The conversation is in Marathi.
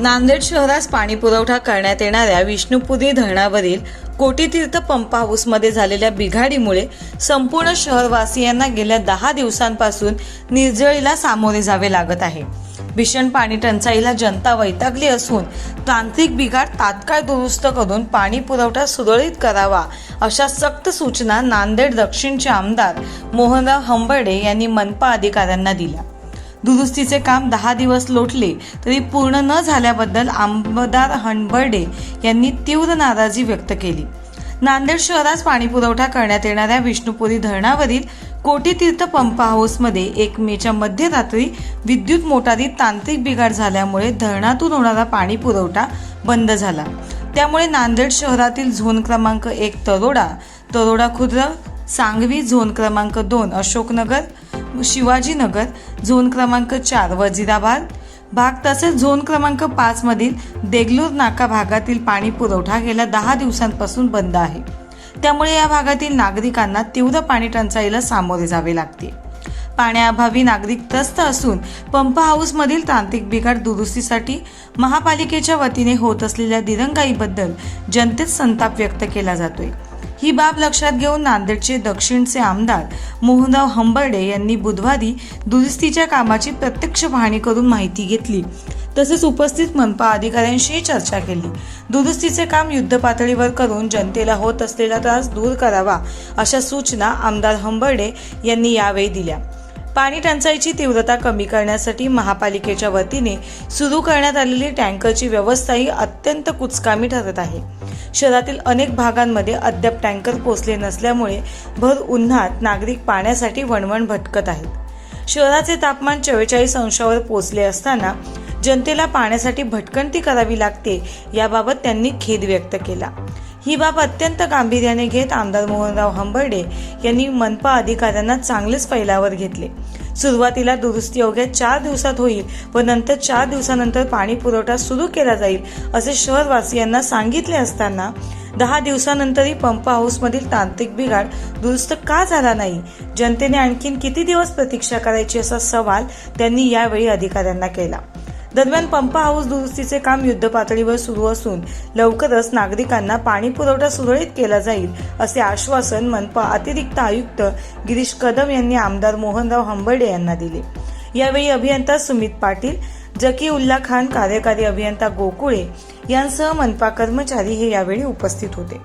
नांदेड शहरास पाणी पुरवठा करण्यात येणाऱ्या विष्णुपुरी धरणावरील कोटीतीर्थ पंप हाऊसमध्ये झालेल्या बिघाडीमुळे संपूर्ण शहरवासियांना गेल्या दहा दिवसांपासून निर्जळीला सामोरे जावे लागत आहे. भीषण पाणी टंचाईला जनता वैतागली असून तांत्रिक बिघाड तात्काळ दुरुस्त करून पाणी पुरवठा सुरळीत करावा अशा सक्त सूचना नांदेड दक्षिणचे आमदार मोहनराव हंबर्डे यांनी मनपा अधिकाऱ्यांना दिल्या. दुरुस्तीचे काम दहा दिवस लोटले तरी पूर्ण न झाल्याबद्दल आमदार हणबर्डे यांनी तीव्र नाराजी व्यक्त केली. नांदेड शहरास पाणी पुरवठा करण्यात येणाऱ्या विष्णुपुरी धरणावरील कोटीतीर्थ पंप हाऊसमध्ये एक मेच्या मध्यरात्री विद्युत मोटारीत तांत्रिक बिघाड झाल्यामुळे धरणातून होणारा पाणी पुरवठा बंद झाला. त्यामुळे नांदेड शहरातील झोन क्रमांक एक तरोडा तरोडा खुर्द सांगवी झोन क्रमांक दोन अशोकनगर शिवाजीनगर झोन क्रमांक चार वजिराबाद. भाग तसेच झोन क्रमांक पाचमधील देगलूर नाका भागातील पाणी पुरवठा गेल्या दहा दिवसांपासून बंद आहे. त्यामुळे या भागातील नागरिकांना तीव्र पाणी टंचाईला सामोरे जावे लागते. पाण्याअभावी नागरिक त्रस्त असून पंप हाऊसमधील तांत्रिक बिघाड दुरुस्तीसाठी महापालिकेच्या वतीने होत असलेल्या दिरंगाईबद्दल जनतेत संताप व्यक्त केला जातोय. ही बाब लक्षात घेऊन नांदेडचे दक्षिणचे आमदार मोहनराव हंबर्डे यांनी बुधवारी दुरुस्तीच्या कामाची प्रत्यक्ष पाहणी करून माहिती घेतली. तसेच उपस्थित मनपा अधिकाऱ्यांशी चर्चा केली. दुरुस्तीचे काम युद्धपातळीवर करून जनतेला होत असलेला त्रास दूर करावा अशा सूचना आमदार हंबर्डे यांनी यावेळी दिल्या. पाणी टंचाईची तीव्रता कमी करण्यासाठी महापालिकेच्या वतीने सुरू करण्यात आलेली टँकरची व्यवस्थाही अत्यंत कुचकामी ठरत आहे. शहरातील अनेक भागांमध्ये अद्याप टँकर पोचले नसल्यामुळे भर उन्हात नागरिक पाण्यासाठी वणवण भटकत आहेत. शहराचे तापमान चव्वेचाळीस अंशावर पोचले असताना जनतेला पाण्यासाठी भटकंती करावी लागते याबाबत त्यांनी खेद व्यक्त केला. ही बाब अत्यंत गांभीर्याने घेत आमदार मोहनराव हंबर्डे यांनी मनपा अधिकाऱ्यांना चांगलेच फैलावर घेतले. सुरुवातीला दुरुस्ती अवघ्या चार दिवसात होईल व नंतर चार दिवसानंतर पाणी पुरवठा सुरू केला जाईल असे शहरवासियांना सांगितले असताना दहा दिवसानंतरही पंप हाऊसमधील तांत्रिक बिघाड दुरुस्त का झाला नाही? जनतेने आणखीन किती दिवस प्रतीक्षा करायची असा सवाल त्यांनी यावेळी अधिकाऱ्यांना केला. दरम्यान पंप हाऊस दुरुस्तीचे काम युद्धपातळीवर सुरू असून लवकरच नागरिकांना पाणी पुरवठा सुरळीत केला जाईल असे आश्वासन मनपा अतिरिक्त आयुक्त गिरीश कदम यांनी आमदार मोहनराव हंबर्डे यांना दिले. यावेळी अभियंता सुमित पाटील जकी उल्ला खान कार्यकारी अभियंता गोकुळे यांसह मनपा कर्मचारी हे यावेळी उपस्थित होते.